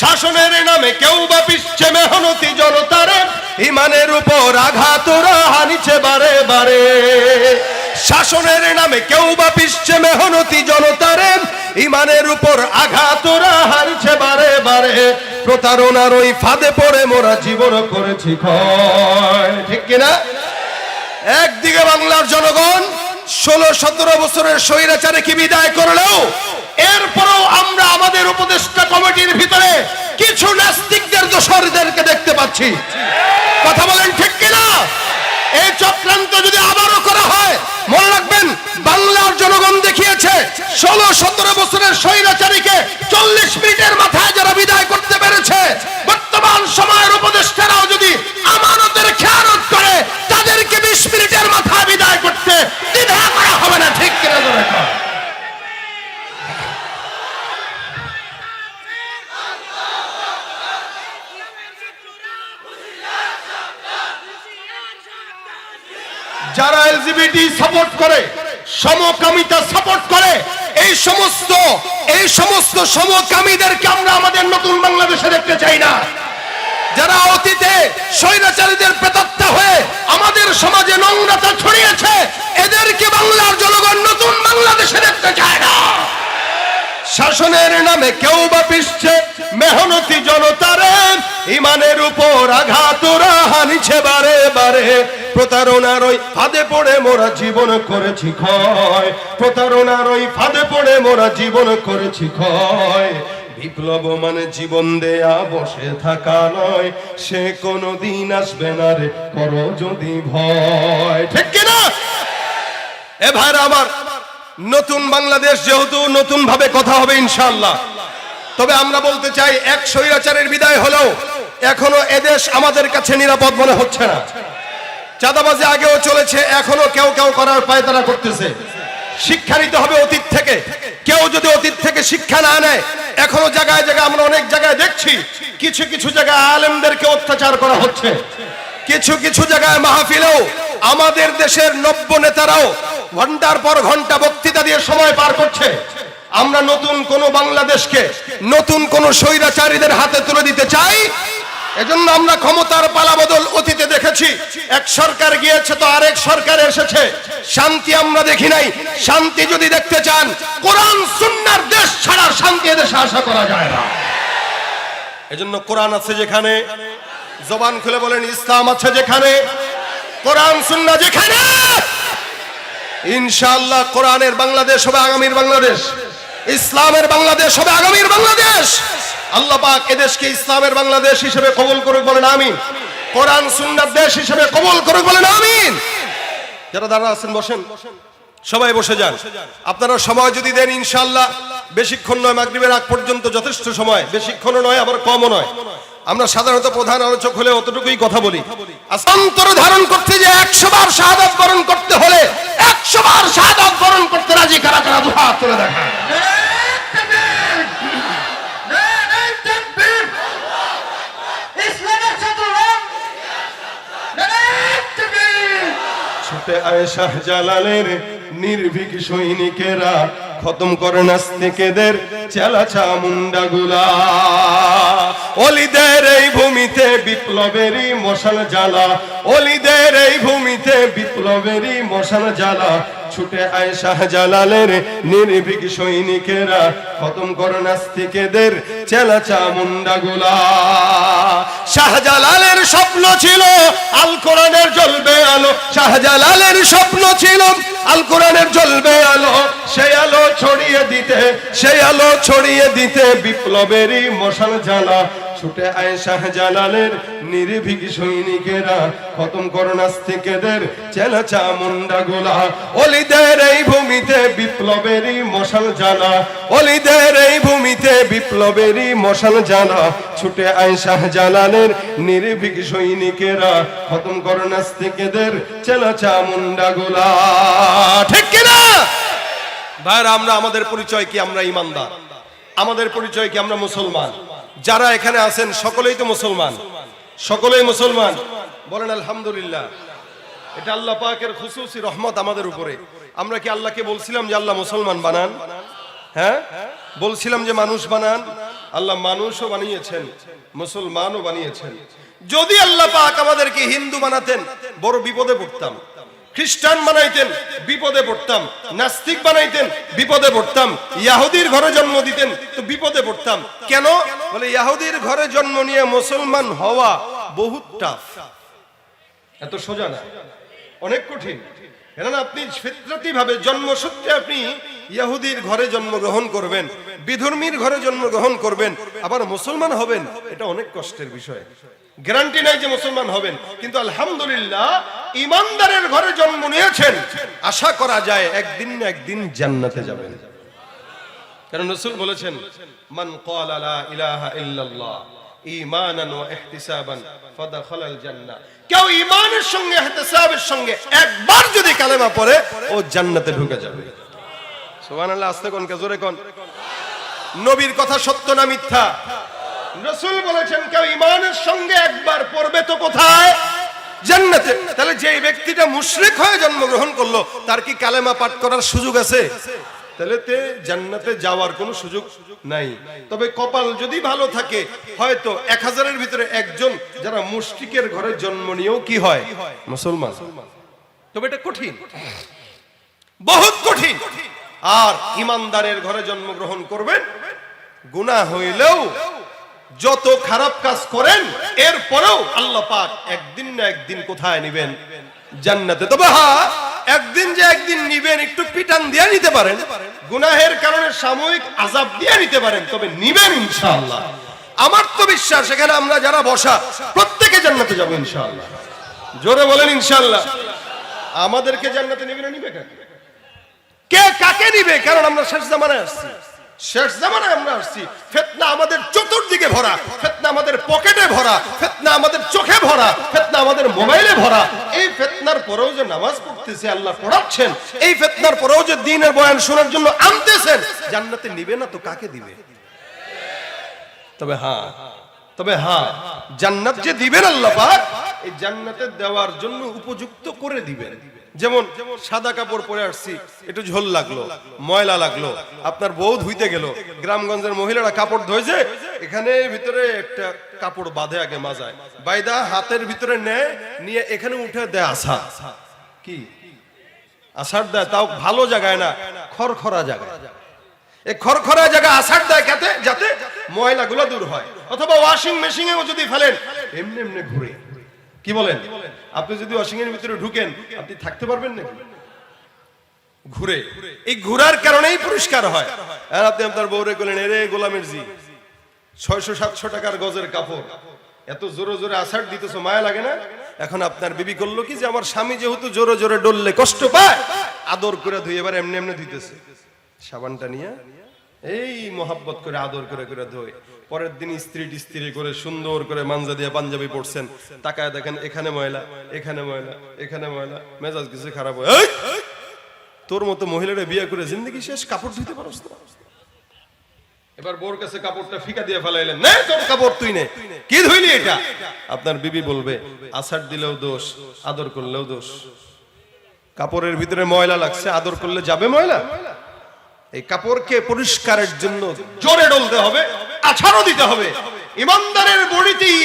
শাসনের নামে কেউ বা পিছছে মেহনতি জনতারে, ইমানের উপর আঘাত হানিছে বারে বারে। শাসনের নামে কেউ বা পিছছে মেহনতি জনতারে, ইমানের উপর আঘাত হানিছে বারে বারে। প্রতারণার ওই ফাঁদে পড়ে মোরা জীবন করেছি ক্ষয়। ঠিক কিনা? একদিকে বাংলার জনগণ ষোলো সতেরো বছরের স্বৈরাচারে কি বিদায় করলেও এরপরও আমরা আমাদের উপদেষ্টা কমিটির ভিতরে কিছু নাস্তিকদের দোষরদেরকে দেখতে পাচ্ছি। কথা বলেন ঠিক কিনা? এই চক্রান্ত যদি আবারও করা হয়, মনে রাখবেন, বাংলার জনগণ দেখিয়েছে, ষোলো, সতেরো বছরের স্বৈরাচারীকে চল্লিশ মিনিটের মাথায় যারা বিদায় করতে পেরেছে, বর্তমান সময়ের উপদেষ্টারাও যদি আমানতের খেয়ানত করে, তাদেরকে বিশ মিনিটের মাথায় বিদায় করতে দ্বিধা করা হবে না ঠিক কিনা জোরে কর। যারা এলজিবিটি সাপোর্ট করে, সমকামিতা সাপোর্ট করে, এই সমস্ত এই সমস্ত সমকামীদেরকে আমরা আমাদের নতুন বাংলাদেশে দেখতে চাই না। যারা অতীতে স্বৈরাচারীদের প্রেতাত্মা হয়ে আমাদের সমাজে নোংরাতা ছড়িয়েছে, এদেরকে বাংলার জনগণ নতুন বাংলাদেশে দেখতে চায় না। শাসনের নামে কেউ বা পিসছে মেহনতি জনতারে, ইমানের উপর আঘাত হানিছে বারে বারে। প্রতারণার ওই ফাঁদে পড়ে মোরা জীবন করেছি ক্ষয়। প্রতারণার ওই ফাঁদে পড়ে মোরা জীবন করেছি ক্ষয়। বিপ্লব মানে জীবন দেয়া, বসে থাকা নয়। সে কোনো দিন আসবে না রে, করো যদি ভয়। ঠিক কিনা এ ভাইরা আমার নতুন বাংলাদেশ যেহেতু নতুন ভাবে কথা হবে ইনশাআল্লাহ। তবে আমরা বলতে চাই, এক স্বৈরাচারের বিদায় হলেও এখনও এদেশ আমাদের কাছে নিরাপদ মনে হচ্ছে না। চাঁদাবাজি আগেও চলেছে এখনও কেউ কেউ করার পায়তারা করতেছে। শিক্ষা নিতে হবে অতীত থেকে। কেউ যদি অতীত থেকে শিক্ষা না নেয় এখনও জায়গায় জায়গায় আমরা অনেক জায়গায় দেখছি, কিছু কিছু জায়গায় আলেমদেরকে অত্যাচার করা হচ্ছে। কিছু কিছু জায়গায় মাহফিলেও আমাদের দেশের নব্য নেতারাও ঘণ্টার পর ঘণ্টা বক্তৃতা দিয়ে সময় পার করছে। আমরা নতুন কোন বাংলাদেশকে, নতুন কোন স্বৈরাচারীদের হাতে তুলে দিতে চাই এজন্য আমরা ক্ষমতার পালাবদল অতীতে দেখেছি। এক সরকার গিয়েছে তো আরেক সরকার এসেছে। শান্তি আমরা দেখি নাই। শান্তি যদি দেখতে চান, কোরআন সুন্নার দেশ ছাড়া শান্তি এদেশে আশা করা যায় না। এজন্য কোরআন আছে যেখানে, জবান খুলে বলেন, ইসলাম আছে যেখানে, কোরআন সুন্না যেখানে। ইনশাআল্লাহ কোরআনের বাংলাদেশ হবে আগামীর বাংলাদেশ। ইসলামের বাংলাদেশ হবে আগামীর বাংলাদেশ। আল্লাহ পাক এদেশকে ইসলামের বাংলাদেশ হিসেবে কবুল করুক বলেন, আমিন। কোরআন সুন্নার দেশ হিসেবে কবুল করুক বলেন, আমিন। যারা দাঁড়া আছেন, বসেন। সবাই বসে যান। আপনারা সময় যদি দেন, ইনশাআল্লাহ, বেশিক্ষণ নয়, মাগরিবের আগ পর্যন্ত যথেষ্ট সময়। বেশিক্ষণও নয়, আবার কমও নয়। আমরা সাধারণত প্রধান আলোচক হলে অতটুকুই কথা বলি। অন্তর ধারণ করতে যে একশো বার শাহাদাত বরণ করতে হলে, একশো বার শাহাদাত বরণ করতে রাজি কারা কারা দুহাত তুলে দেখা ছুটে আয় শাহজালালের নির্ভীক সৈনিকেরা খতম করে নাস্তিকেদের চেলা মুন্ডা গুলা। অলিদের এই ভূমিতে বিপ্লবেরই মশাল জ্বালা। অলিদের এই ভূমিতে বিপ্লবেরই মশাল জ্বালা। ছুটে আয় শাহজালালের নির্ভীক সৈনিকেরা। খতম করে নাস্তিকেদের চেলা চামুন্ডা গুলা। শাহজালালের স্বপ্ন ছিল আল কোরআনের জ্বলবে আলো। শাহজালালের স্বপ্ন ছিল আল কোরআনের জ্বলবে আলো। সেই আলো ছড়িয়ে দিতে সেই আলো ছড়িয়ে দিতে বিপ্লবেরই মশাল জ্বালা। ছুটে আয় শাহজালালের নির্ভীক সৈনিকেরা, খতম করো নাস্তিকেদের চেলা চামুন্ডা গোলা। অলিদের এই ভূমিতে বিপ্লবেরই মশাল জ্বালা। অলিদের এই ভূমিতে বিপ্লবেরই মশাল জ্বালা। ছুটে আয় শাহজালালের নির্ভীক সৈনিকেরা, খতম করো নাস্তিকেদের চেলা চামুন্ডা গোলা। ঠিক কিনা? ভাইরা আমরা, আমাদের পরিচয় কি? আমরা ইমানদার। আমাদের পরিচয় কি? আমরা মুসলমান। যারা এখানে আছেন, সকলেই তো মুসলমান। সকলেই মুসলমান। বলেন, আলহামদুলিল্লাহ। এটা আল্লাহ পাকের খুশুসি রহমত আমাদের উপরে। আমরা কি আল্লাহকে বলছিলাম যে আল্লাহ মুসলমান বানান? হ্যাঁ? বলছিলাম যে মানুষ বানান। আল্লাহ মানুষও বানিয়েছেন, মুসলমানও বানিয়েছেন। যদি আল্লাহ পাক আমাদেরকে হিন্দু বানাতেন, বড় বিপদে পড়তাম। খ্রিস্টান বানাইতেন, বিপদে পড়তাম। নাস্তিক বানাইতেন, বিপদে পড়তাম। ইয়াহুদির ঘরে জন্ম দিতেন, তো বিপদে পড়তাম। কেন? বলে ইয়াহুদির ঘরে জন্ম নিয়ে মুসলমান হওয়া বহুত টাফ এত সোজা না। অনেক কঠিন। কেননা আপনি ফিতরাতি ভাবে জন্মসূত্রে আপনি ইহুদির ঘরে জন্মগ্রহণ করবেন, বিধর্মীর ঘরে জন্মগ্রহণ করবেন, আবার মুসলমান হবেন, এটা অনেক কষ্টের বিষয়। গ্যারান্টি নাই যে মুসলমান হবেন। কিন্তু আলহামদুলিল্লাহ, ইমানদারের ঘরে জন্ম নিয়েছেন। আশা করা যায় একদিন না একদিন জান্নাতে যাবেন। কারণ রসুল বলেছেন, মান ক্বালা লা ইলাহা ইল্লাল্লাহ, ঈমানান ওয়া ইহতিসাবান ফাদাখালাল জান্নাহ। কেউ ঈমানের সঙ্গে, ইহতিসাবের সঙ্গে একবার যদি কালেমা পড়ে, ও জান্নাতে ঢুকে যাবে। সুবহানাল্লাহ, আস্তে কোন কে? জোরে কোন? নবীর কথা সত্য না মিথ্যা? রসুল বলেছেন, কেউ ইমানের সঙ্গে একবার পড়বে তো কোথায়? জান্নাতে। তাহলে যে ব্যক্তিটা মুশরিক হয়ে জন্মগ্রহণ করল, তার কি কালেমা পাঠ করার সুযোগ আছে? তাহলে তে জান্নাতে যাওয়ার কোনো সুযোগ নাই। তবে কপাল যদি ভালো থাকে, হয়তো এক হাজারের ভিতরে একজন যারা মুশরিকের ঘরে জন্ম নিয়েও কি হয়? মুসলমান। তবে এটা কঠিন। বহুত কঠিন। আর ইমানদারের ঘরে জন্মগ্রহণ করবেন, গুনাহ হইলেও যত খারাপ কাজ করেন, এরপরেও আল্লাহ পাক একদিন না একদিন কোথায় নিবেন? জান্নাতে। তবে হ্যাঁ একদিন যে একদিন নিবেন, একটু পিটান দিয়ে নিতে পারেন। গুনাহের কারণে সাময়িক আজাব দিয়ে নিতে পারেন, তবে নিবেন ইনশাআল্লাহ। আমার তো বিশ্বাস, এখানে আমরা যারা বসা, প্রত্যেকে জান্নাতে যাব ইনশাআল্লাহ। জোরে বলেন ইনশাআল্লাহ। আমাদেরকে জান্নাতে নিবে না নিবে কে কাকে নিবে? কারণ আমরা শেষ জামানায় আসছি। শেষ জামানায় আমরা আসছি। ফেতনা আমাদের চতুর্দিকে ভরা, ফেতনা আমাদের পকেটে ভরা, ফেতনা আমাদের চোখে ভরা, ফেতনা আমাদের মোবাইলে ভরা। এই ফেতনার পরেও যে নামাজ পড়তেছে, আল্লাহ পড়াচ্ছেন, এই ফেতনার পরেও যে দিনের বয়ান শোনার জন্য আনতেছেন, জান্নাতে নিবে না তো কাকে দিবে? তবে হ্যাঁ তবে হ্যাঁ জান্নাত যে দিবেন আল্লাহ পাক, এই জান্নাতে দেওয়ার জন্য উপযুক্ত করে দিবেন। যেমন সাদা কাপড় পরে আসছি, একটু ঝোল লাগল, ময়লা লাগল, আপনার বউ ধুইতে গেল, গ্রামগঞ্জের মহিলারা কাপড় ধুয়েছে এখানে ভিতরে একটা কাপড় বাঁধে আগে মাজায়। বাইদা হাতের ভিতরে নেয়, নিয়ে এখানে উঠে দেয় আসা কি? আষাঢ় দেয়, তাও ভালো জায়গায় না খড়খড়া জায়গায়। এই খড়খড়া জায়গা আষাঢ় দেয় যাতে ময়লাগুলো দূর হয়। অথবা ওয়াশিং মেশিনেও যদি ফেলেন, এমনি এমনি ঘুরে। কি বলেন? আপনি যদি ওয়াশিং এর ভিতরে ঢুকেন, আপনি থাকতে পারবেন নাকি? ঘুরে। এই ঘুরার কারণেই পরিষ্কার হয়। আর আপনি আপনার বউরে বলেন এরে গোলামের জি, ছয়শো, সাতশো টাকার গজের কাপড়। এত জোরে জোরে আষাঢ় দিতেছ, মায়া লাগে না? এখন আপনার বিবি করল কি যে, আমার স্বামী যেহেতু জোরে জোরে ডললে কষ্ট পায়, আদর করে ধুই এবার এমনি এমনি ধুইতেছে সাবানটা নিয়ে এই মোহাব্বত করে, আদর করে করে ধোয়। পরের দিন স্ত্রী স্ত্রী করে, সুন্দর করে মাঞ্জা দিয়ে পাঞ্জাবি পড়ছেন তাকায় দেখেন, এখানে ময়লা এখানে ময়লা এখানে ময়লা। মেজাজ কিছু খারাপ হয়। তোর মতো মহিলারা বিয়ে করে জিন্দগি শেষ, কাপড় ধুইতে পারস এবার বোর কাছে কাপড়টা ফিকা দিয়ে ফেলাইলেন। নে, তোর কাপড় তুই নে। কি ধুইলি এটা? আপনার বিবি বলবে আষাঢ় দিলেও দোষ, আদর করলেও দোষ। কাপড়ের ভিতরে ময়লা লাগছে, আদর করলে যাবে ময়লা? এই কাপড়কে পরিষ্কারের জন্য জোরে ডলতে হবে, আছাড়ও দিতে হবে। ইমানদারের বড়িতেই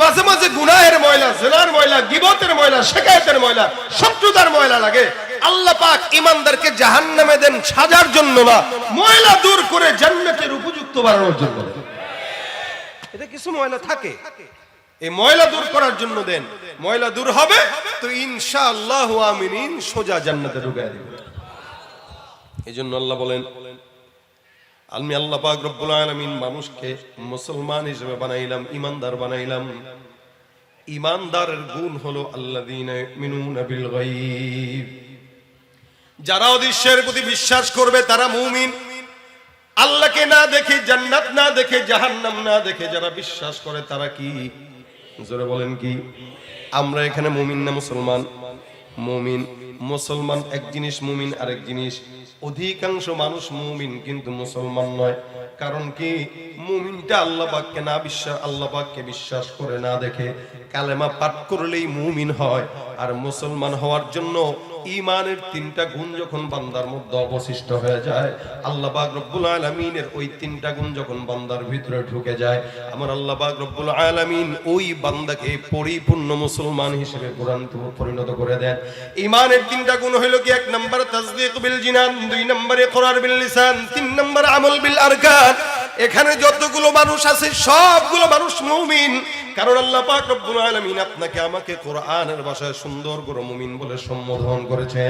মাঝে মাঝে গুনাহের ময়লা, জেনার ময়লা, গিবতের ময়লা, শেখায়তের ময়লা, শত্রুতার ময়লা লাগে। আল্লাহ পাক ইমানদারকে জাহান্নামে দেন সাজার জন্য না, ময়লা দূর করে জান্নাতের উপযুক্ত বানানোর জন্য। এটা কিছু ময়লা থাকে। এই ময়লা দূর করার জন্য দেন। ময়লা দূর হবে, তো ইনশাআল্লাহ আমিনিন সোজা জান্নাতে ঢুকায় দিবে এই জন্য আল্লাহ বলেন আমি আল্লাহ পাক রব্বুল আলামিন মানুষকে মুসলমান হিসেবে বানাইলাম ইমানদার বানাইলাম। ইমানদারের গুণ হলো গায়ব। যারা অদৃশ্যের প্রতি বিশ্বাস করবে তারা মুমিন। আল্লাহকে না দেখে, জান্নাত না দেখে, জাহান্নাম না দেখে যারা বিশ্বাস করে তারা কি? জোরে বলেন কি? আমরা এখানে মুমিন না মুসলমান? মুমিন। মুসলমান এক জিনিস, মুমিন আরেক জিনিস। অধিকাংশ মানুষ মুমিন, কিন্তু মুসলমান নয়। কারণ কি? মুমিনটা আল্লাহ পাককে না বিশ্বাস, আল্লাহ পাককে বিশ্বাস করে না দেখে। কালেমা পাঠ করলেই মুমিন হয়, আর মুসলমান হওয়ার জন্য ইমানের তিনটা গুণ যখন বান্দার মধ্যে অবশিষ্ট হয়ে যায়, আল্লাহ রব্বুল আলামিনের ওই তিনটা গুণ যখন বান্দার ভিতরে ঢুকে যায়, আমার আল্লাহ রব্বুল আলামিন ওই বান্দাকে পরিপূর্ণ মুসলমান হিসেবে কোরআন পরিণত করে দেন। ইমানের তিনটা গুণ হলো কি, এক নম্বর তাসদিক বিল জিনান, দুই নম্বরে কোরআন বিল লিসান, তিন নম্বর আমল বিল আরকান। এখানে যতগুলো মানুষ আছে, সবগুলো মানুষ মুমিন। কারণ আল্লাহ পাক রব্বুল আলামিন আপনাকে আমাকে কোরআনের ভাষায় সুন্দর করে মুমিন বলে সম্বোধন করেছে।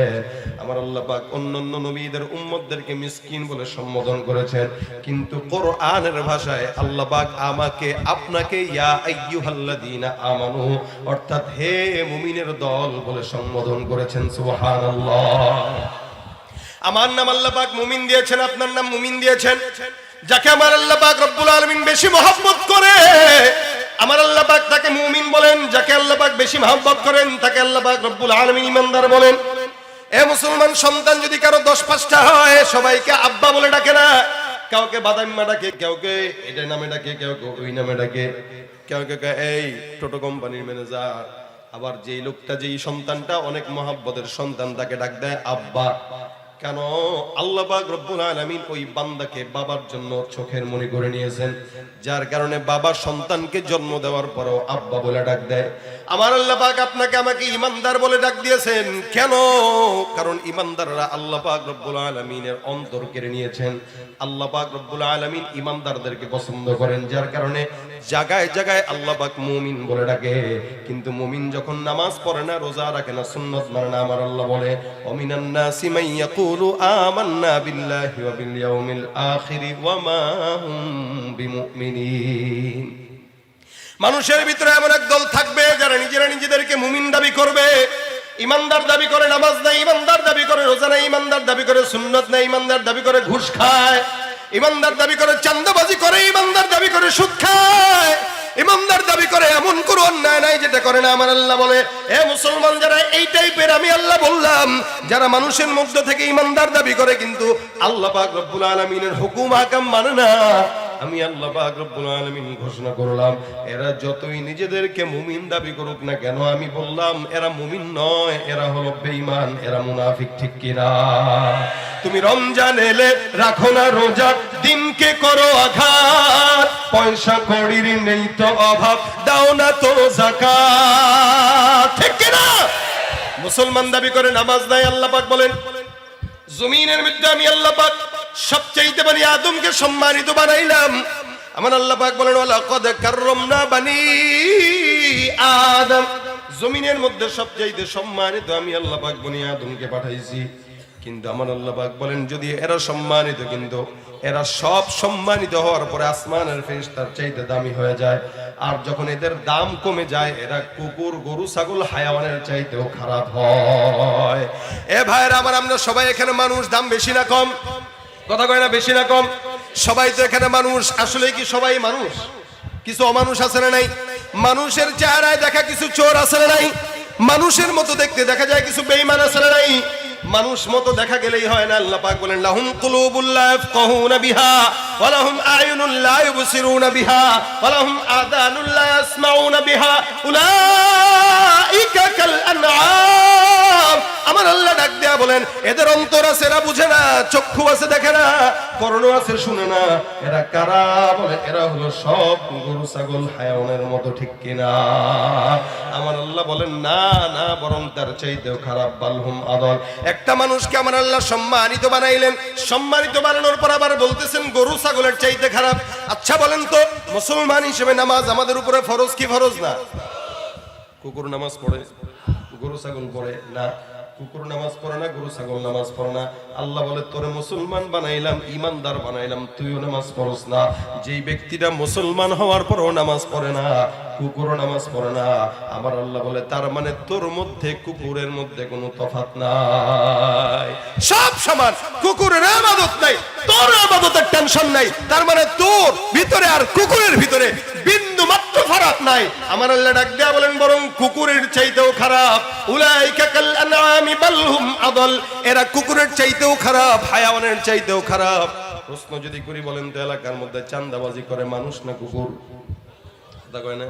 আমার আল্লাহ পাক অন্যান্য নবীদের উম্মতদেরকে মিসকিন বলে সম্বোধন করেছেন কিন্তু কোরআনের ভাষায় আল্লাহ পাক আমাকে, আপনাকে ইয়া আইয়ুহাল্লাযীনা আমানু, অর্থাৎ হে মুমিনের দল বলে সম্বোধন করেছেন। সুবহানাল্লাহ। আমার নাম আল্লাহ পাক মুমিন দিয়েছেন, আপনার নাম মুমিন দিয়েছেন। যাকে আমার আল্লাহ পাক রব্বুল আলামিন বেশি মহব্বত করে আমার আল্লাহ পাক তাকে মুমিন বলেন যাকে আল্লাহ পাক বেশি মহব্বত করেন তাকে আল্লাহ পাক রব্বুল আলামিন ইমানদার বলেন। এ মুসলমান সন্তান যদি কারও দশ পাঁচটা হয় সবাইকে আব্বা বলে ডাকে না। কাউকে বাদাম্মা ডাকে কাউকে এটা নামে ডাকে কাউকে ওই নামে ডাকে কেউ কেউ কয়, এই টোটো কোম্পানির ম্যানেজার। আবার যেই লোকটা যেই সন্তানটা অনেক মহাব্বতের সন্তান তাকে ডাক দেয় আব্বা। কেন? আল্লাহ রব্বুল আলামিন ওই বান্দাকে বাবার জন্য চোখের মনি করে নিয়েছেন, যার কারণে বাবা সন্তানকে জন্ম দেওয়ার পরও আব্বা বলে ডাক দেয়। আমার আল্লাহ আপনাকে আমাকে ইমানদার বলে ডাক দিয়েছেন। কেন? কারণ ইমানদাররা আল্লাহ পাক রব্বুল আলামিনের অন্তর কেড়ে নিয়েছেন। আল্লাহ পাক রব্বুল আলামিন ইমানদারদেরকে পছন্দ করেন, যার কারণে জায়গায় জায়গায় আল্লাহ পাক মুমিন বলে ডাকে। কিন্তু মুমিন যখন নামাজ পড়ে না, রোজা রাখে না, সুন্নত মানে না, আমার আল্লাহ বলে, অমিনান নাসি মান ইয়াকুলু আমান্না বিল্লাহি ওয়া বিল ইয়াউমিল আখিরি ওয়া মানুষের ভিতরে এমন এক দল থাকবে যারা নিজেরা নিজেদেরকে মুমিন দাবি করবে। ইমানদার দাবি করে নামাজ নাই, ইমানদার দাবি করে রোজা নাই, ইমানদার দাবি করে সুন্নত নাই, ইমানদার দাবি করে ঘুষ খায়, ইমানদার দাবি করে চান্দাবাজি করে, ইমানদার দাবি করে সুদ খায়। ইমানদার দাবি করে, এমন কোন অন্যায় নাই যেটা করে না আমার আল্লাহ বলে। এ মুসলমান যারা এই টাইপের, আমি আল্লাহ বললাম, যারা মানুষের মধ্য থেকে ইমানদার দাবি করে, কিন্তু আল্লাহ পাক রব্বুল আলামিনের হুকুম হাকাম মানে না। আমি আল্লাহ পাক রব্বুল আলামিন ঘোষণা করলাম, এরা যতই নিজেদেরকে মুমিন দাবি করুক না কেন, আমি বললাম, এরা মুমিন নয়, এরা হলো বেঈমান, এরা মুনাফিক, ঠিক কিনা? তুমি রমজান এলে রাখো না রোজা, দিনকে করো আঘাত, পয়সা কড়ির নেই তো অভাব, দাও না তো ঠিক কিনা? মুসলমান দাবি করে নামাজ নাই, আল্লাহ পাক বলেন। জমিনের মধ্যে আমি আল্লাহ পাক সবচাইতে বানি আদমকে সম্মানিত বানাইলাম। আমার আল্লাহ পাক বলেন, ওয়ালাকাদ কাররামনা বানি আদম। জমিনের মধ্যে সবচাইতে সম্মানিত আমি আল্লাহ পাক বনি আদমকে পাঠাইছি। কিন্তু আমার আল্লাহ পাক বলেন, যদি এরা সম্মানিত, কিন্তু এরা সব সম্মানিত হওয়ার পরে আসমানের ফেরেশতার চাইতে দামি হয়ে যায়। আর যখন এদের দাম কমে যায়, এরা কুকুর, গরু, ছাগল, হায়াওয়ানের চাইতেও খারাপ হয়। এ ভাইরা আমার, আমরা সবাই এখানে মানুষ, দাম বেশি না কম? কথা কয় না বেশি না কম সবাই তো এখানে মানুষ, আসলে কি সবাই মানুষ? কিছু অমানুষ আছে না নাই? মানুষের চেহারায় দেখা কিছু চোর আছে না নাই? মানুষের মতো দেখতে দেখা যায় কিছু বেঈমান আছে না নাই? মানুষ মতো দেখা গেলেই হয় না, আল্লাহ পাক বলেন, লাহুম কুলুবুল লা ইয়াফকাহুনা বিহা, ওয়া লাহুম আয়ুনুল লা ইউবসিরুনা বিহা, ওয়া লাহুম আযানুল লা ইয়াসমাউনা বিহা। উলাইকা কাল আনআম। দেয়া বলেন, এদের অন্তর আছে এরা বুঝে না, চক্ষু আছে দেখে না, করণ আছে শুনে না। এরা কারা বলে, এরা হলো সব গরু, ছাগল হায়াওয়ানের মতো ঠিক কিনা? আমার আল্লাহ বলেন, না না, বরং তার চাইতেও খারাপ বালহুম আদল। একটা মানুষকে আমার আল্লাহ সম্মানিত বানাইলেন। সম্মানিত বানানোর পর আবার বলতেছেন, গরু, ছাগলের চাইতে খারাপ। আচ্ছা বলেন তো, মুসলমান হিসেবে নামাজ আমাদের উপরে ফরজ কি ফরজ না? কুকুর নামাজ পড়ে, গরু, ছাগল পড়ে, না। কুকুর নামাজ পড়ে না, গরু, ছাগল নামাজ পড়ে না। আল্লাহ বলে, তোরে মুসলমান বানাইলাম ইমানদার বানাইলাম, তুইও নামাজ পড়স না। যেই ব্যক্তিটা মুসলমান হওয়ার পরও নামাজ পড়ে না, কুকুরও নামাজ পড়ে না। আমার আল্লাহ বলে, তার মানে তোর মধ্যে কুকুরের মধ্যে কোনো তফাত নাই। সব সমান, কুকুরের আবাদত নাই, তোর আবাদতের টেনশন নাই। তার মানে তোর ভিতরে আর কুকুরের ভিতরে বিন্দু মাত্র ফারাক নাই। আমার আল্লাহ ডাক দেয়া বলেন বরং কুকুরের চাইতেও খারাপ। উলাইকা কাল আনআমি বাল হুম আদল। এরা কুকুরের চাইতেও খারাপ হায়াওয়ানের চাইতেও খারাপ। প্রশ্ন যদি করি বলেন তো এলাকার মধ্যে চান্দাবাজি করে মানুষ না কুকুর? কথা কয় না?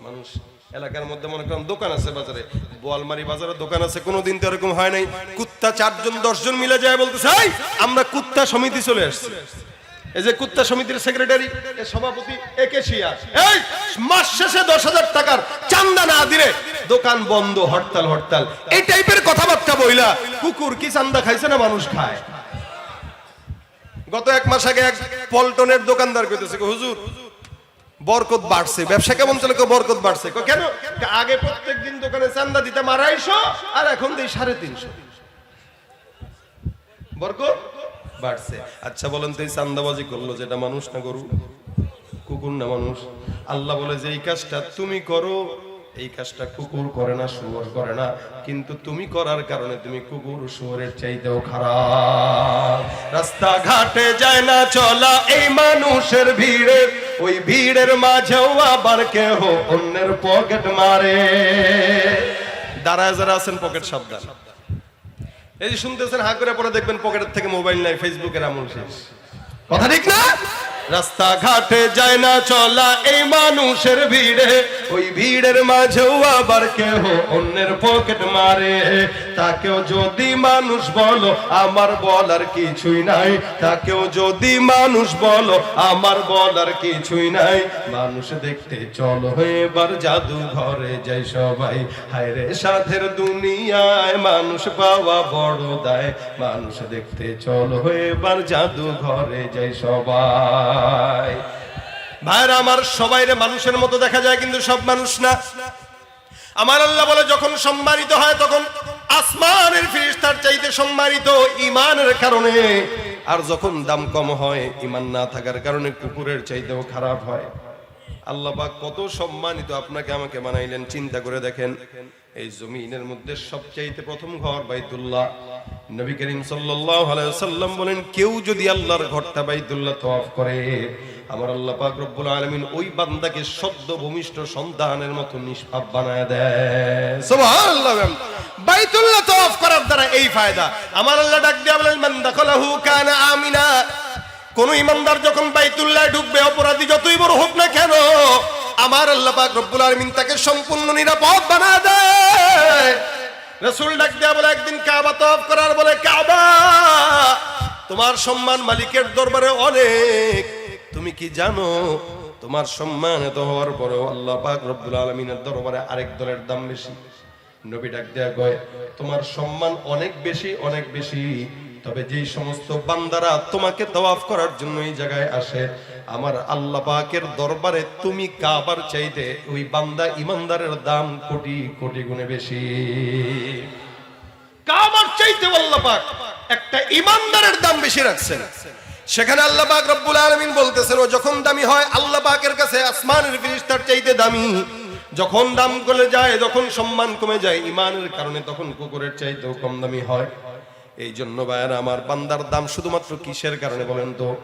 মানুষ। এলাকার মধ্যে মনে করেন দোকান আছে বাজারে। বোয়ালমারি বাজারে দোকান আছে কোনোদিন তো এরকম হয় নাই। কুত্তা চারজন দশজন মিলে যায় বলতেছে "এই, আমরা কুত্তা সমিতি চলে আসছি। যে কুত্তা সমিতির সেক্রেটারি সভাপতি এই, মাস শেষে দশ হাজার টাকার চান্দা না দিলে দোকান বন্ধ, হরতাল হরতাল। এই টাইপের কথাবার্তা বইলা কুকুর কি চান্দা খাইছে না মানুষ খায়? গত এক মাস আগে এক পল্টনের দোকানদার কইতেছে হুজুর, বরকত বাড়ছে। ব্যবসা কেমন চলে? বরকত বাড়ছে। কেন? আগে প্রত্যেক দিন দোকানে চান্দা দিতাম আড়াইশো, আর এখন দিই সাড়ে তিনশো। বরকত? বাড়ছে। আচ্ছা বলেন তো এই চান্দাবাজি করল যেটা মানুষ না গরু? কুকুর না মানুষ? আল্লাহ বলে যে, এই কাজটা তুমি করো, এই কাজটা কুকুর করে না, শুয়োর করে না। কিন্তু তুমি করার কারণে তুমি কুকুর শুয়োরের চাইতেও খারাপ। রাস্তা ঘাটে যায় না চলা এই মানুষের ভিড়ে। ওই ভিড়ের মাঝেও আবার কেহ অন্যের পকেট মারে। দাঁড়ায় যারা আছেন, পকেট সাবধান। এই যে শুনতেছেন, হা করে পরে দেখবেন পকেটের থেকে মোবাইল নাই ফেসবুকের আমল শেষ। কথা ঠিক না? রাস্তা ঘাটে যায় না চলা এই মানুষের ভিড়ে। ওই ভিড়ের মাঝেও আবার কেহ অন্যের পকেট মারে। তাকেও যদি মানুষ বলো, আমার বলার কিছুই নাই। তাকেও যদি মানুষ বলো, আমার বলার কিছুই নাই। মানুষ দেখতে, চলো এবার জাদু ঘরে যাই সবাই। হায়রে সাধের দুনিয়ায় মানুষ পাওয়া বড় দায়। মানুষ দেখতে, চলো এবার জাদু ঘরে যাই সবাই। ভাইরা আমার সবাই মানুষের মতো দেখা যায় কিন্তু সব মানুষ না। আমার আল্লাহ বলে, যখন সম্মানিত হয় তখন আসমানের ফিরিস্তার চাইতে সম্মানিত ইমানের কারণে। আর যখন দাম কম হয় ইমান না থাকার কারণে কুকুরের চাইতেও খারাপ হয়। আল্লাহ কত সম্মানিত আপনাকে আমাকে বানাইলেন, চিন্তা করে দেখেন। এই জমিনের মধ্যে সবচাইতে প্রথম ঘর বাইতুল্লাহ। নবী করিম ওয়াসাল্লাম বলেন, কেউ যদি আল্লাহর ঘরটা বাইতুল্লাহ তওয়াফ করে, আমার আল্লাহ পাক রব্বুল আলামিন ওই বান্দাকে সদ্য ভূমিষ্ঠ সন্তানের মতো নিষ্পাপ বানায় দেয় বাইতুল্লাহ তওয়াফ করার দ্বারা এই ফায়দা। আমার আল্লাহ ডাক দিয়া বলেন, মান দাখালাহু কানা আমিনা। কোন ইমানদার যখন বাইতুল্লাহ ঢুকবে, অপরাধী যতই বড় হোক না কেন আমার আল্লাহ পাক রব্বুল আলামিন তাকে সম্পূর্ণ নিরাপদ বানা দেয়। রাসূল ডাক দেয়া বলে, একদিন কাবা তওয়াফ করার বলে, কাবা, তোমার সম্মান মালিকের দরবারে অনেক। তুমি কি জানো, তোমার সম্মান এত হওয়ার পরেও আল্লাহ পাক রব্বুল আলামিনের দরবারে আরেক দলের দাম বেশি। নবী ডাক দেয়া কয়, তোমার সম্মান অনেক বেশি অনেক বেশি। তবে যেই সমস্ত বান্দারা তোমাকে তওয়াফ করার জন্য এই জায়গায় আসে, আমার আল্লাহ পাকের দরবারে তুমি কাবার চাইতে ওই বান্দা ইমানদারের দাম কোটি কোটি গুণে বেশি। কাবার চাইতে আল্লাহ পাক একটা ইমানদারের দাম বেশি রাখছেন। সেখানে আল্লাহ পাক রব্বুল আলামিন বলতেছেন, ও যখন দামি হয়, আল্লাহ পাকের কাছে আসমানের ফিরিস্তার চাইতে দামি। যখন দাম কমে যায়, যখন সম্মান কমে যায়, ইমানের কারণে তখন কুকুরের চাইতেও কম দামি হয়। এই জন্য ভাইয়ারা, আমার বান্দার দাম শুধুমাত্র কিসের কারণে বলেন তো?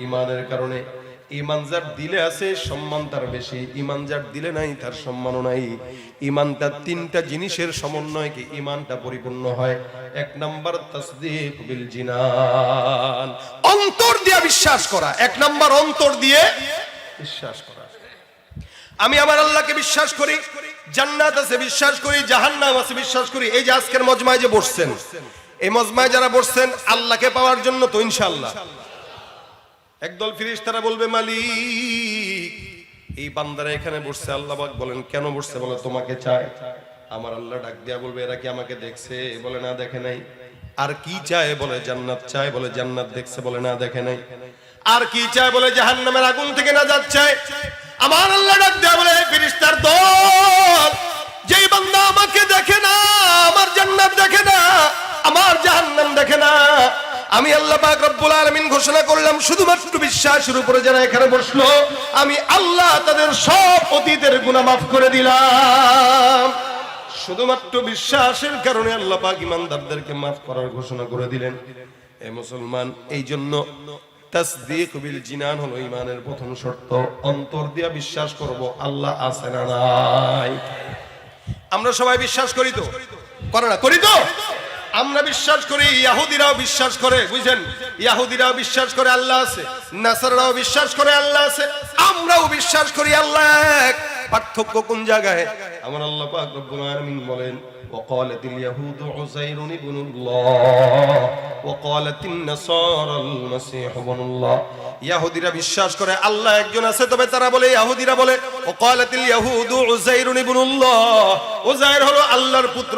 ইমানের কারণে। ইমান যার দিলে আছে, সম্মান তার বেশি। ইমান যার দিলে নাই, তার সম্মানও নাই। ইমান তার তিনটা জিনিসের সমন্বয়ে কি? ইমানটা পরিপূর্ণ হয়। এক নাম্বার, তাসদিক বিল জিনান। অন্তর দিয়ে বিশ্বাস করা। এক নাম্বার, অন্তর দিয়ে বিশ্বাস করা। আমি আমার আল্লাহকে বিশ্বাস করি, জান্নাত আছে, বিশ্বাস করি, জাহান্নাম আছে, বিশ্বাস করি। এই যে আজকের মজমায় যে বসছেন এই মজমায় যারা বসছেন, আল্লাহকে পাওয়ার জন্য তো ইনশাআল্লাহ। একদল ফিরিস তারা বলবে, মালিক, এই বান্দারা এখানে বসছে, আল্লাহ বলেন, কেন বসছে বলে, তোমাকে চায়। আমার আল্লাহ ডাক দিয়া বলবে, এরা কি আমাকে দেখছে? বলে, না, দেখে নাই। আর কি চায় বলে, জান্নাত চায় বলে, জান্নাত দেখছে বলে, না, দেখে নাই। আর কি চায় বলে, জাহান্নামের আগুন থেকে না যাচ্ছে আমার আল্লাহ ডাক দেয়া বলে ফিরিস্তার দল, যেই বান্দা আমাকে দেখে না, আমার জান্নাত দেখে না আমার জাহান্নাম দেখে না। আমি আল্লাহ রব্বুল আলামিন ঘোষণা করলাম, শুধুমাত্র বিশ্বাসের উপরে যারা এখানে বসল, আমি আল্লাহ তাদের সব অতীতের গুনাহ মাফ করে দিলাম। শুধুমাত্র বিশ্বাসের কারণে আল্লাহ পাক ইমানদারদেরকে মাফ করার ঘোষণা করে দিলেন। এ মুসলমান এই জন্য জিনান হলো ইমানের প্রথম শর্ত। অন্তর দিয়া বিশ্বাস করব, আল্লাহ আছে না নাই। আমরা সবাই বিশ্বাস করি তো? করে না, করি তো? আমরা বিশ্বাস করি ইয়াহুদিরাও বিশ্বাস করে বুঝছেন ইয়াহুদিরাও বিশ্বাস করে আল্লাহ আছে নাসারাও বিশ্বাস করে আল্লাহ আছে আমরাও বিশ্বাস করি আল্লাহ এক পার্থক্য কোন জায়গায় আমার আল্লাহ পাক রব্বুল আলামিন বলেন وقالت اليهود عزير ابن الله وقالت النصارى المسيح ابن الله ইহুদিরা বিশ্বাস করে আল্লাহ একজন আছে তবে তারা বলে ইহুদিরা বলে وقالت اليهود عزير ابن الله উজাইর হলো আল্লাহর পুত্র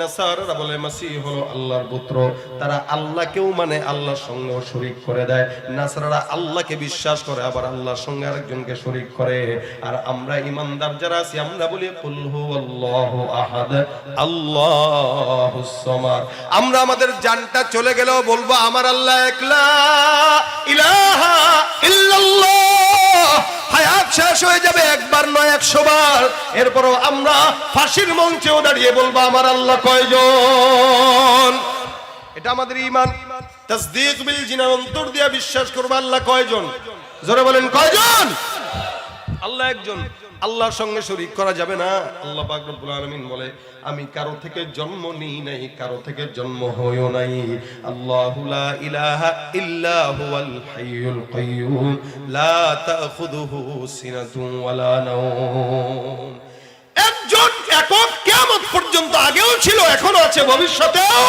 নাসারারা বলে, মাসিহ হলো আল্লাহর পুত্র। তারা আল্লাহকেও মানে আল্লাহর সঙ্গেও শরীক করে দেয়। নাসারারা আল্লাহকে বিশ্বাস করে, আবার আল্লাহর সঙ্গে আরেকজনকে শরীক করে। আর আমরা ইমানদার যারা আছি, আমরা বলি, কুল হুয়াল্লাহু আহাদ, আল্লাহুস সামাদ। আমরা আমাদের জানটা চলে গেলেও বলব, আমার আল্লাহ একলা, ইলাহা ইল্লাল্লাহ। হায়াত শেষ হয়ে যাবে একবার নয়, একশো বার। এরপরও আমরা ফাঁসির মঞ্চেও দাঁড়িয়ে বলব, আমার আল্লাহ কয়জন? এটা আমাদের ইমান তাসদিক বিল জিনার অন্তর দিয়া বিশ্বাস করব, আল্লাহ কয়জন? জোরে বলেন, কয়জন? আল্লাহ একজন। আল্লাহর সঙ্গে শরীক করা যাবে না। আল্লাহ পাক রব্বুল আলামিন বলে, আমি কারও থেকে জন্ম নিই নাই, কারও থেকে জন্ম হইও নাই। আল্লাহ ইলাহা ইল্লা হুয়াল একজন একক কিয়ামত পর্যন্ত আগেও ছিল, এখনও আছে ভবিষ্যতেও।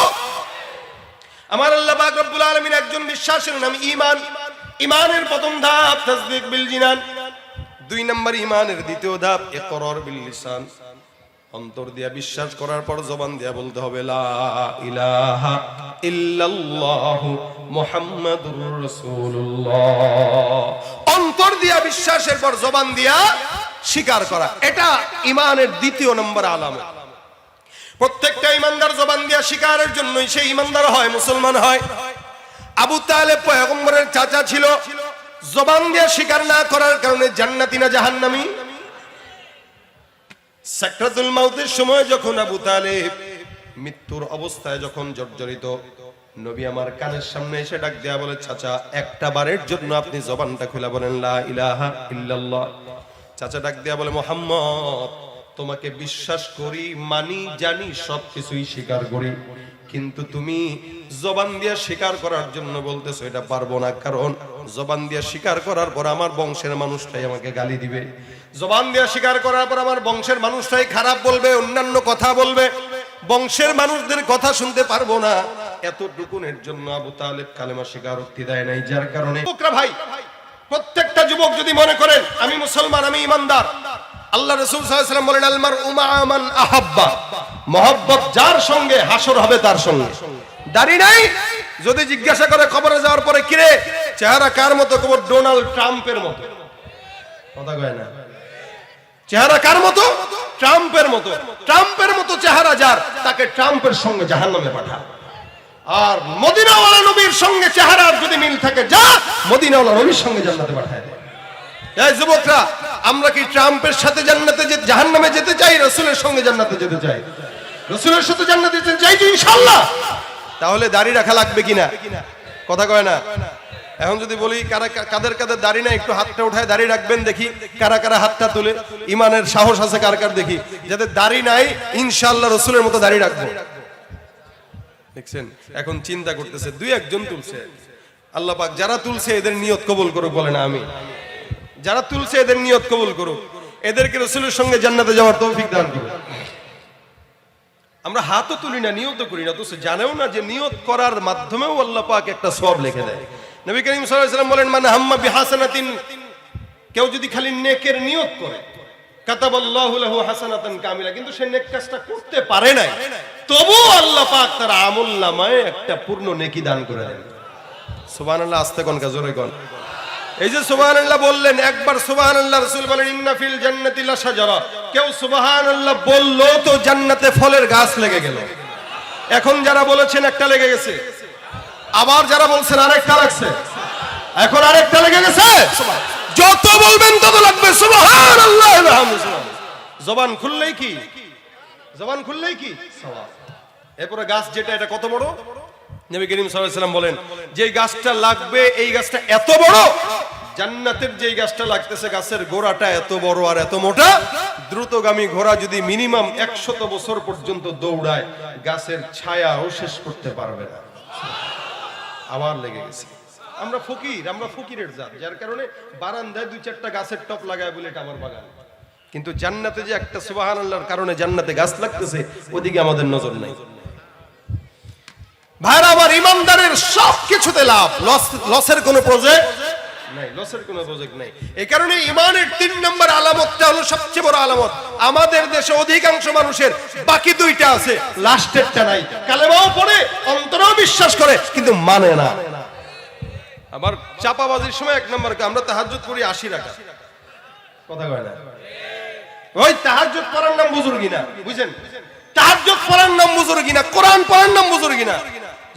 আমার আল্লাহ পাক রব্বুল আলামিন একজন বিশ্বাসের নাম ঈমান ঈমানের প্রথম ধাপ, তাসদিক বিল জিনান। দুই নম্বর ঈমানের দ্বিতীয় ধাপ ইকরার বিল লিসান। অন্তর দিয়া বিশ্বাস করার পর জবান দিয়া বলতে হবে, লা ইলাহা ইল্লাল্লাহু মুহাম্মাদুর রাসূলুল্লাহ। অন্তর দিয়া বিশ্বাসের পর জবান দিয়া স্বীকার করা, এটা ইমানের দ্বিতীয় নম্বর আলামত। প্রত্যেকটা ইমানদার জবান দিয়া স্বীকারের জন্যই সে ইমানদার হয়, মুসলমান হয়। আবু তালেব পয়গম্বরের চাচা ছিল জবান দিয়ে স্বীকার না করার কারণে জান্নাতি না জাহান্নামী? সাকরাতুল মাউতের সময় যখন আবু তালেব মৃত্যুর অবস্থায় যখন জর্জরিত, নবী আমার কানের সামনে এসে ডাক দেয়া বলে, চাচা, একটা বারের জন্য আপনি জবানটা খুলে বলেন, লা ইলাহা ইল্লাল্লাহ। চাচা ডাক দেয়া বলে, মোহাম্মদ, তোমাকে বিশ্বাস করি, মানি, জানি, সবকিছুই স্বীকার করি। কিন্তু তুমি জবান দিয়ে স্বীকার করার জন্য বলতেছো, এটা পারব না। কারণ জবান দিয়ে স্বীকার করার পর আমার বংশের মানুষটাই আমাকে গালি দিবে। জবান দিয়ে স্বীকার করার পর আমার বংশের মানুষটাই খারাপ বলবে, অন্যান্য কথা বলবে। বংশের মানুষদের কথা শুনতে পারব না। এতটুকুনের জন্য আবু তালেব কালেমা স্বীকারোক্তি দেয় নাই, যার কারণে ভাই, প্রত্যেকটা যুবক যদি মনে করেন আমি মুসলমান, আমি ইমানদার আল্লাহ রসুল বলেন আলমার উমা আমান আহাব্বা। মহব্বত যার সঙ্গে হাসর হবে তার সঙ্গে। দাড়ি নাই? যদি জিজ্ঞাসা করে খবরে যাওয়ার পরে, কিরে, চেহারা কার মতো? খবর ডোনাল্ড ট্রাম্পের মতো। কথা কয় না। চেহারা কার মতো? ট্রাম্পের মতো। ট্রাম্পের মতো চেহারা যার, তাকে ট্রাম্পের সঙ্গে জাহান্নামে পাঠা। আর মদিনাওয়ালা নবীর সঙ্গে চেহারার যদি মিল থাকে, যা মদিনাওয়ালা নবীর সঙ্গে জান্নাতে পাঠায় যুবকরা, আমরা কি ট্রাম্পের সাথে জান্নাতে যে জাহান্নামে যেতে চাই, রসুলের সঙ্গে জান্নাতে যেতে চাই? রসুলের সাথে জান্নাতে যেতে চাই তো ইনশাআল্লাহ। তাহলে দাড়ি রাখা লাগবে কিনা? কথা কয় না। এখন যদি বলি, কারা কাদের কাদের দাড়ি না একটু হাতটা উঠায় দাড়ি রাখবেন দেখি, কারা কারা হাতটা তুলে। ইমানের সাহস আছে কার কার দেখি। যাদের দাড়ি নাই, ইনশাআল্লাহ রসুলের মতো দাড়ি রাখব। দেখছেন? এখন চিন্তা করতেছে, দুই একজন তুলছে। আল্লাহ পাক যারা তুলছে, এদের নিয়ত কবল করুক বলে না আমি যারা তুলছে, এদের নিয়ত কবুল করুক। এদেরকে রসুলের সঙ্গে জান্নাতে যাওয়ার তৌফিক দান করুক। আমরা হাতও তুলি না নিয়ত করি না তো সে জানেও না যে নিয়ত করার মাধ্যমেও আল্লাহ পাক একটা সব লিখে দেয়। নবী করিম সাল্লাম বলেন মানে হাম্মা বিহাসানাতিন কেউ যদি খালি নেকের নিয়ত করে, কাতাবাল্লাহু লাহু হাসানাতান কামিলা, কিন্তু সে নেক কাজটা করতে পারে নাই তবু আল্লাহ পাক তার আমল নামায় একটা পূর্ণ নেকি দান করে দেন। সুবহানাল্লাহ, আস্তে কোন কাজরে কোন। এই যে সুবহানাল্লাহ বললেন, একবার সুবহানাল্লাহ রাসূল বলেন, ইন্না ফিল জান্নাতি লাশাজারা। কেউ সুবহানাল্লাহ বলল তো জান্নাতে ফলের গাছ লেগে গেল। এখন যারা বলেছেন, একটা লেগে গেছে। আবার যারা বলছেন, আরেকটা লাগছে। এখন আরেকটা লেগে গেছে। যত বলবেন, তত লাগবে। সুবহানাল্লাহ জবান খুললেই কি? জবান খুললেই কি? এরপরে গাছ যেটা, এটা কত বড়? নবী করিম সাল্লাম বলেন, যে গাছটা লাগবে, এই গাছটা এত বড়? জান্নাতের যে গাছটা লাগতেছে, গাছের গোড়াটা এত বড় আর এত মোটা, দ্রুতগামী ঘোড়া যদি মিনিমাম একশত বছর পর্যন্ত দৌড়ায়, গাছের ছায়াও শেষ করতে পারবে না। আবার লেগে গেছে। আমরা ফকির, আমরা ফকিরের জাত, যার কারণে বারান্দায় দুই চারটা গাছের টপ লাগায় বলে এটা আমার বাগান। কিন্তু জান্নাতে যে একটা সুবাহান আল্লাহর কারণে জান্নাতে গাছ লাগতেছে, ওদিকে আমাদের নজর নাই। ভাইরা আমার ইমানদারের সব কিছুতে লাভ। লস লসের কোনো প্রজেক্ট নাই লসের কোনো প্রজেক্ট নাই। এই কারণে ইমানের তিন নম্বর আলামতটা হলো সবচেয়ে বড় আলামত। আমাদের দেশে অধিকাংশ মানুষের বাকি দুইটা আছে লাস্টেরটা নাই। কালেমাও পড়ে অন্তরেও বিশ্বাস করে কিন্তু মানে না। আবার চাপাবাজির সময় এক নম্বর আমরা তাহাজ্জুদ করি আশি টাকা কথা কয় না? ওই তাহাজ্জুদ পড়ার নাম বুজুর্গি না বুঝছেন তাহাজ্জুদ পড়ার নাম বুজুর্গি না কোরআন পড়ার নাম বুজুর্গি না।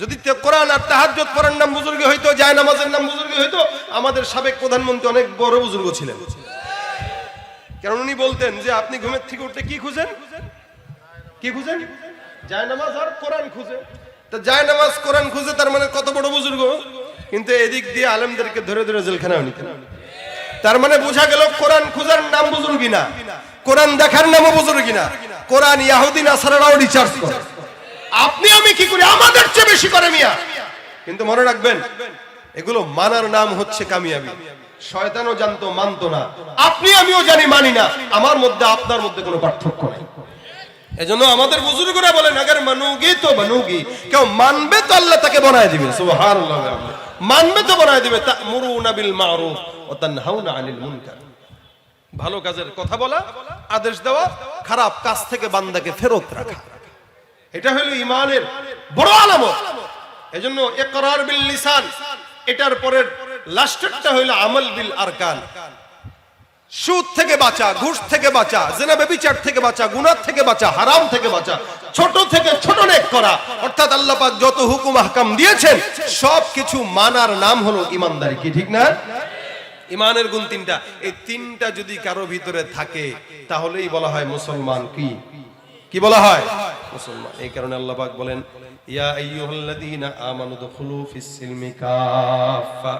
যদি কোরআন আর তাহাজ্জুদ পড়ার নাম বুজুর্গি হইতো যায় নামাজের নাম বুজুর্গি হইতো, আমাদের সাবেক প্রধানমন্ত্রী অনেক বড় বুজুর্গ ছিলেন। কারণ উনি বলতেন যে, আপনি ঘুমের থেকে উঠতে কি খুঁজেন? কি খুঁজেন? যায় নামাজ আর কোরআন খুঁজে তো যায় নামাজ কোরআন খুঁজে তার মানে কত বড় বুজুর্গ? কিন্তু এদিক দিয়ে আলেমদেরকে ধরে ধরে জেলখানায় নিতেন তার মানে বোঝা গেল কোরআন খুঁজার নাম বুজুর্গি না কোরআন দেখার নামও বুজুর্গি না কোরআন ইয়াহুদি নাসারাও রিচার্জ করে। আপনি আমি কি করি? আমাদের চেয়ে বেশি করে মিয়া। কিন্তু মনে রাখবেন এগুলো মানার নাম হচ্ছে কামিয়াবি। শয়তানও জানতো মানতো না। আপনি আমিও জানি মানি না। আমার মধ্যে আপনার মধ্যে কোনো পার্থক্য নেই। এজন্য আমাদের বুজুর্গরা বলেন আগার মানুগি তো মানুগি। কেউ মানবে তো আল্লাহ তাকে বানায় দিবে। সুবহানাল্লাহ মানবে তো বানায় দিবে। তা'মুরুনা বিল মারুফ ওয়া তানহাউনা আনিল মুনকার। ভালো কাজের কথা বলা আদেশ দেওয়া খারাপ কাজ থেকে বান্দাকে ফেরত রাখা। এটা হলো ইমানের বড় আলামত। এজন্য ইকরার বিল লিসান, এটার পরের লাস্টেরটা হইল আমল বিল আরকান। সুদ থেকে বাঁচা, ঘুষ থেকে বাঁচা, জেনা ব্যভিচার থেকে বাঁচা, গুনাহ থেকে বাঁচা, হারাম থেকে বাঁচা, ছোট থেকে ছোট নেক করা, অর্থাৎ আল্লাহ পাক যত হুকুম, আহকাম দিয়েছেন সব কিছু মানার নাম হলো ইমানদারি কি ঠিক না? ইমানের গুণ তিনটা। এই তিনটা যদি কারও ভিতরে থাকে, তাহলেই বলা হয় মুসলমান কি? কি বলা হয়? মুসলমান, এই কারণে আল্লাহ পাক বলেন, ইয়া আইয়ুহাল্লাযীনা আমানু দুখুলু ফিস সিলমি কাফা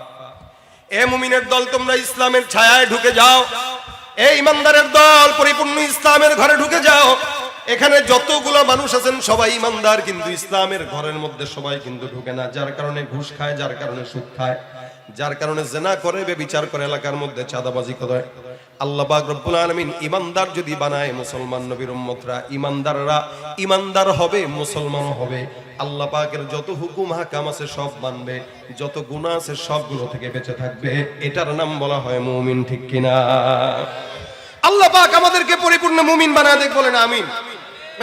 এ মুমিনের দল, তোমরা ইসলামের ছায়ায় ঢুকে যাও। এ ইমানদারের দল, পরিপূর্ণ ইসলামের ঘরে ঢুকে যাও। এখানে যতগুলো মানুষ আছেন, সবাই ইমানদার, কিন্তু ইসলামের ঘরের মধ্যে সবাই কিন্তু ঢুকে না। যার কারণে ঘুষ খায়, যার কারণে সুদ খায়, যার কারণে জেনা করে বিচার করে এলাকার মধ্যে চাঁদাবাজি করে। আল্লাহ পাক রব্বুল আলামিন ইমানদার যদি বানায় মুসলমান নবীর উম্মতরা, ইমানদাররা ইমানদার হবে, মুসলমানও হবে। আল্লাহ পাকের যত হুকুম, হাকাম আছে, সব মানবে। যত গুনাহ আছে, সবগুলো থেকে বেঁচে থাকবে। এটার নাম বলা হয় মুমিন, ঠিক কিনা? আল্লাহ পাক আমাদেরকে পরিপূর্ণ মুমিন বানায় দেখ বলেন আমিন।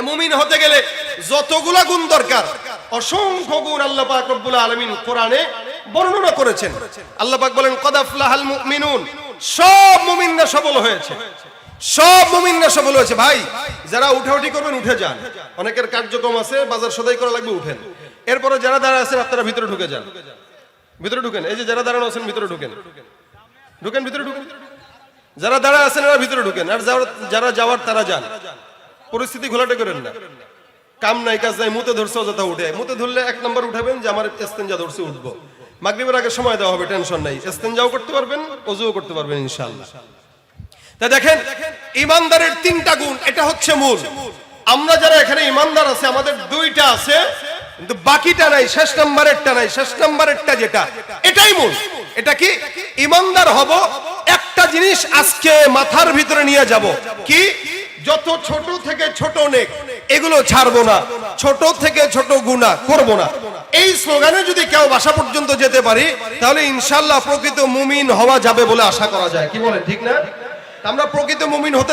মুমিন হতে গেলে যতগুলা গুণ দরকার, অসংখ্য গুণ আল্লাহ পাক রব্বুল আলামিন কোরআনে বর্ণনা করেছেন। আল্লাহ পাক বলেন, কদ আফলাহাল মুমিনুন। সব মুমিনরা সফল হয়েছে। সব মুমিনরা সফল হয়েছে। ভাই, যারা উঠাউঠি করবেন, উঠে যান। অনেকের কার্যক্রম আছে, বাজার সদাই করা লাগবে, উঠেন। এরপরে যারা দাঁড়া আছেন, আপনারা ভিতরে ঢুকে যান। ভিতরে ঢুকেন। এই যে যারা দাঁড়ানো আছেন, ভিতরে ঢুকেন। ঢুকেন, ভিতরে ঢুকেন। যারা দাঁড়া আছেন, এরা ভিতরে ঢুকেন। আর যারা যাওয়ার, তারা যান। পরিস্থিতি ঘোলাটে করেন না। কাম নাই, কাজ নাই, মুতে ধরছে, অযথা উঠে। মুতে ধরলে এক নম্বর উঠাবেন যে, আমার এস্তেঞ্জা ধরছে, উঠবো। মাগরিবের আগে সময় দেওয়া হবে, টেনশন নাই। এস্তেঞ্জাও করতে পারবেন, অজুও করতে পারবেন, ইনশাআল্লাহ। তা দেখেন, ইমানদারের তিনটা গুণ, এটা হচ্ছে মূল। আমরা যারা এখানে ইমানদার আছে, আমাদের দুইটা আছে, কিন্তু বাকিটা নাই, শেষ নাম্বারেরটা নাই, শেষ নাম্বারেরটা যেটা, এটাই মূল। এটা কি? ইমানদার হব, একটা জিনিস আজকে মাথার ভিতরে নিয়ে যাব। কি? যত ছোট থেকে ছোট নেক এগুলো ছাড়বো না। ছোট থেকে ছোট গুণা করব না। এই স্লোগানে যদি কেউ বাসা পর্যন্ত যেতে পারি তাহলে ইনশাল্লাহ প্রকৃত মুমিন হওয়া যাবে বলে আশা করা যায়। কি বলে ঠিক না? আমরা প্রকৃত মুমিন হতে